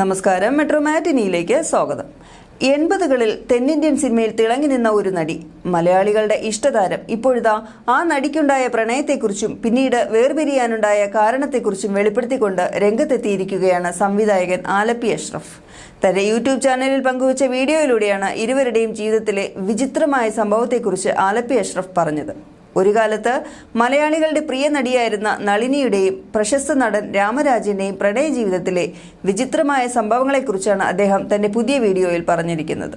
നമസ്കാരം. മെട്രോ മാറ്റിനിയിലേക്ക് സ്വാഗതം. എൺപതുകളിൽ തെന്നിന്ത്യൻ സിനിമയിൽ തിളങ്ങി നിന്ന ഒരു നടി. മലയാളികളുടെ ഇഷ്ടതാരം ഇപ്പോഴിതാ ആ നടിക്കുണ്ടായ പ്രണയത്തെക്കുറിച്ചും പിന്നീട് വേർപിരിയാനുണ്ടായ കാരണത്തെക്കുറിച്ചും വെളിപ്പെടുത്തിക്കൊണ്ട് രംഗത്തെത്തിയിരിക്കുകയാണ് സംവിധായകൻ ആലപ്പി അഷ്റഫ്. തന്റെ യൂട്യൂബ് ചാനലിൽ പങ്കുവച്ച വീഡിയോയിലൂടെയാണ് ഇരുവരുടെയും ജീവിതത്തിലെ വിചിത്രമായ സംഭവത്തെക്കുറിച്ച് ആലപ്പി അഷ്റഫ് പറഞ്ഞത്. ഒരു കാലത്ത് മലയാളികളുടെ പ്രിയ നടിയായിരുന്ന നളിനിയുടെയും പ്രശസ്ത നടൻ രാമരാജന്റെയും പ്രണയ ജീവിതത്തിലെ വിചിത്രമായ സംഭവങ്ങളെക്കുറിച്ചാണ് അദ്ദേഹം തന്റെ പുതിയ വീഡിയോയിൽ പറഞ്ഞിരിക്കുന്നത്.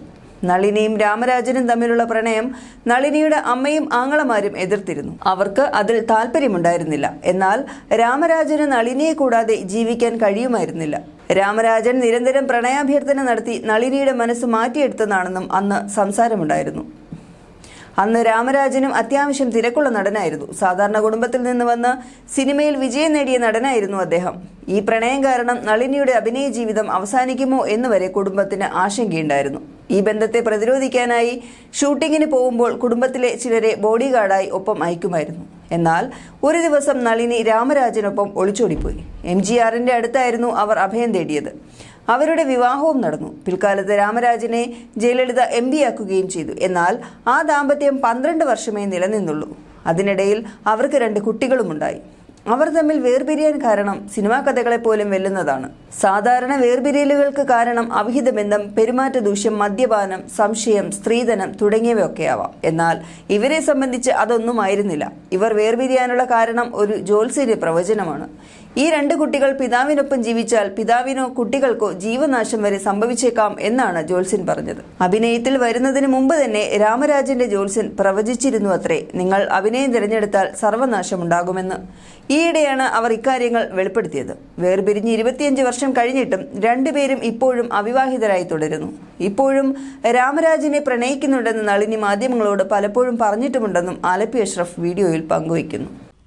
നളിനിയും രാമരാജനും തമ്മിലുള്ള പ്രണയം നളിനിയുടെ അമ്മയും ആങ്ങളമാരും എതിർത്തിരുന്നു. അവർക്ക് അതിൽ താല്പര്യമുണ്ടായിരുന്നില്ല. എന്നാൽ രാമരാജന് നളിനിയെ കൂടാതെ ജീവിക്കാൻ കഴിയുമായിരുന്നില്ല. രാമരാജൻ നിരന്തരം പ്രണയാഭ്യർത്ഥന നടത്തി നളിനിയുടെ മനസ്സ് മാറ്റിയെടുത്തതാണെന്നും അന്ന് സംസാരമുണ്ടായിരുന്നു. അന്ന് രാമരാജനും അത്യാവശ്യം തിരക്കുള്ള നടനായിരുന്നു. സാധാരണ കുടുംബത്തിൽ നിന്ന് വന്ന് സിനിമയിൽ വിജയം നേടിയ നടനായിരുന്നു അദ്ദേഹം. ഈ പ്രണയം കാരണം നളിനിയുടെ അഭിനയ ജീവിതം അവസാനിക്കുമോ എന്ന് വരെ കുടുംബത്തിന് ആശങ്കയുണ്ടായിരുന്നു. ഈ ബന്ധത്തെ പ്രതിരോധിക്കാനായി ഷൂട്ടിങ്ങിന് പോകുമ്പോൾ കുടുംബത്തിലെ ചിലരെ ബോഡി ഗാർഡായി ഒപ്പം അയക്കുമായിരുന്നു. എന്നാൽ ഒരു ദിവസം നളിനി രാമരാജനൊപ്പം ഒളിച്ചോടിപ്പോയി. എം ജി ആറിന്റെ അടുത്തായിരുന്നു അവർ അഭയം തേടിയത്. അവരുടെ വിവാഹവും നടന്നു. പിൽക്കാലത്ത് രാമരാജനെ ജയലളിത എം ആക്കുകയും ചെയ്തു. എന്നാൽ ആ ദാമ്പത്യം പന്ത്രണ്ട് വർഷമേ നിലനിന്നുള്ളൂ. അതിനിടയിൽ അവർക്ക് രണ്ട് കുട്ടികളുമുണ്ടായി. അവർ തമ്മിൽ വേർപിരിയാൻ കാരണം സിനിമാ കഥകളെ പോലും വെല്ലുന്നതാണ്. സാധാരണ വേർപിരിയലുകൾക്ക് കാരണം അവിഹിത ബന്ധം പെരുമാറ്റ ദൂഷ്യം മദ്യപാനം സംശയം സ്ത്രീധനം തുടങ്ങിയവയൊക്കെയാവാം. എന്നാൽ ഇവരെ സംബന്ധിച്ച് അതൊന്നുമായിരുന്നില്ല. ഇവർ വേർപിരിയാനുള്ള കാരണം ഒരു ജ്യോത്സ്യന്റെ പ്രവചനമാണ്. ഈ രണ്ട് കുട്ടികൾ പിതാവിനൊപ്പം ജീവിച്ചാൽ പിതാവിനോ കുട്ടികൾക്കോ ജീവനാശം വരെ സംഭവിച്ചേക്കാം എന്നാണ് ജോത്സ്യൻ പറഞ്ഞത്. അഭിനയത്തിൽ വരുന്നതിന് മുമ്പ് തന്നെ രാമരാജന്റെ ജോത്സ്യൻ പ്രവചിച്ചിരുന്നു അത്രേ. നിങ്ങൾ അഭിനയം തിരഞ്ഞെടുത്താൽ സർവനാശമുണ്ടാകുമെന്ന്. ഈയിടെയാണ് അവർ ഇക്കാര്യങ്ങൾ വെളിപ്പെടുത്തിയത്. വേർപിരിഞ്ഞ് ഇരുപത്തിയഞ്ച് വർഷം കഴിഞ്ഞിട്ടും രണ്ടുപേരും ഇപ്പോഴും അവിവാഹിതരായി തുടരുന്നു. ഇപ്പോഴും രാമരാജിനെ പ്രണയിക്കുന്നുണ്ടെന്ന് നളിനി മാധ്യമങ്ങളോട് പലപ്പോഴും പറഞ്ഞിട്ടുമുണ്ടെന്നും ആലപ്പി അഷ്റഫ് വീഡിയോയിൽ പങ്കുവയ്ക്കുന്നു.